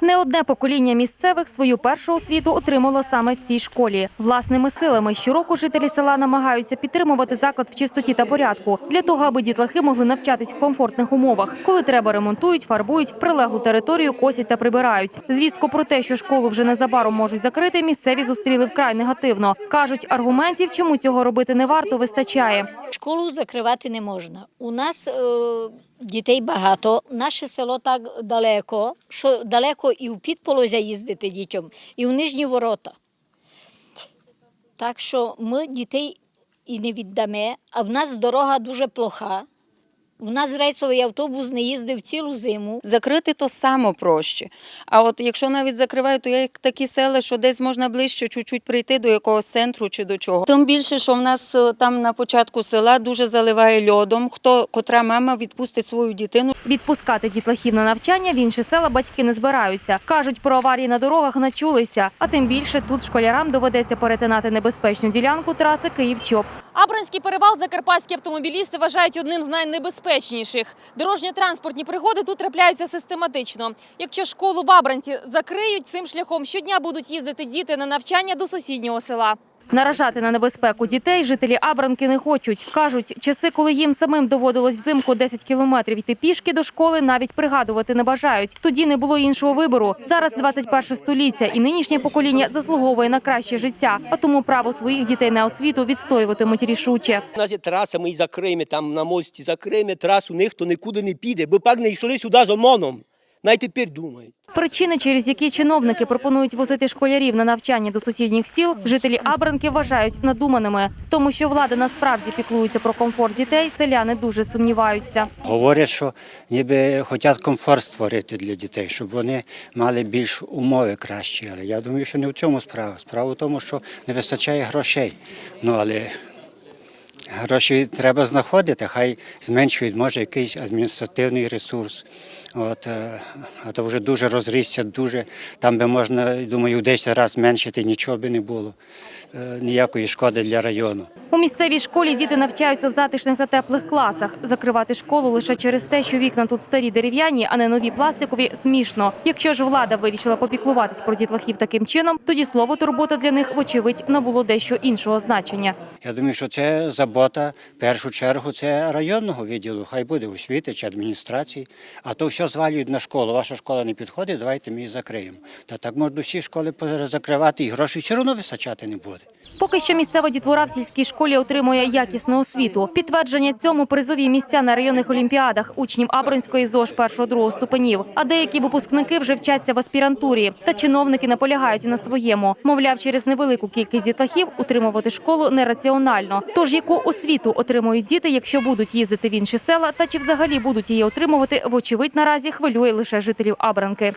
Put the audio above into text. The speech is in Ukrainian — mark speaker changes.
Speaker 1: Не одне покоління місцевих свою першу освіту отримало саме в цій школі. Власними силами щороку жителі села намагаються підтримувати заклад в чистоті та порядку для того, аби дітлахи могли навчатись в комфортних умовах. Коли треба, ремонтують, фарбують, прилеглу територію косять та прибирають. Звістку про те, що школу вже незабаром можуть закрити, місцеві зустріли вкрай негативно. кажуть, аргументів, чому цього робити не варто, вистачає.
Speaker 2: Школу закривати не можна. У нас е, дітей багато. Наше село так далеко, що далеко і в Підполозя їздити дітям, і в Нижні ворота. Так що ми дітей і не віддамо, а в нас дорога дуже плоха. У нас рейсовий автобус не їздив цілу зиму.
Speaker 3: Закрити то само проще. А от якщо навіть закривають, то є такі села, що десь можна ближче чуть-чуть прийти до якогось центру чи до чого. Тим більше, що в нас е, там на початку села дуже заливає льодом. Хто котра мама відпустить свою дитину,
Speaker 1: Відпускати дітлахів на навчання в інші села батьки не збираються. Кажуть, про аварії на дорогах начулися. А тим більше тут школярам доведеться перетинати небезпечну ділянку траси Київ-Чоп.
Speaker 4: Абранський перевал закарпатські автомобілісти вважають одним з найнебезпечніших. Дорожньо-транспортні пригоди тут трапляються систематично. Якщо школу в Абранці закриють, цим шляхом щодня будуть їздити діти на навчання до сусіднього села.
Speaker 1: Наражати на небезпеку дітей жителі Абранки не хочуть. Кажуть, часи, коли їм самим доводилось взимку 10 кілометрів йти пішки до школи, навіть пригадувати не бажають. Тоді не було іншого вибору. Зараз 21 століття, і нинішнє покоління заслуговує на краще життя. А тому право своїх дітей на освіту відстоюватимуть рішуче.
Speaker 5: У нас є траса, ми закриємо, там на мості закриємо трасу, ніхто нікуди не піде, бо пак не йшли сюди з ОМОНом. Навіть тепер думають.
Speaker 1: Причини, через які чиновники пропонують возити школярів на навчання до сусідніх сіл, жителі Абранки вважають надуманими. В тому, що влада насправді піклується про комфорт дітей, селяни дуже сумніваються.
Speaker 6: Говорять, що ніби хочуть комфорт створити для дітей, щоб вони мали більш умови кращі. Але я думаю, що не в цьому справа. Справа в тому, що не вистачає грошей. Ну але гроші треба знаходити, хай зменшують, може, якийсь адміністративний ресурс. От, е, а то вже дуже розрісся, дуже там би можна, думаю, в 10 разів зменшити, нічого би не було. Е, Ніякої шкоди для району.
Speaker 1: У місцевій школі діти навчаються в затишних та теплих класах. Закривати школу лише через те, що вікна тут старі дерев'яні, а не нові пластикові, смішно. Якщо ж влада вирішила попіклуватись про дітлахів таким чином, тоді слово турбота для них, вочевидь, набуло дещо іншого значення.
Speaker 6: Я думаю, що це забота в першу чергу це районного відділу, хай буде освіти чи адміністрації. А то все звалюють на школу. Ваша школа не підходить, давайте ми її закриємо. Та так можна всі школи закривати і грошей все одно вистачати не буде.
Speaker 1: Поки що місцева дітвора в сільській школі отримує якісну освіту. Підтвердження цьому призові місця на районних олімпіадах учнів Абронської ЗОЖ першого-другого ступенів. А деякі випускники вже вчаться в аспірантурі. Та чиновники наполягають на своєму. Мовляв, через невелику кількість дітлахів утримувати школу нераціонально. Тож яку освіту отримують діти, якщо будуть їздити в інші села, та чи взагалі будуть її отримувати, вочевидь наразі хвилює лише жителів Абранки.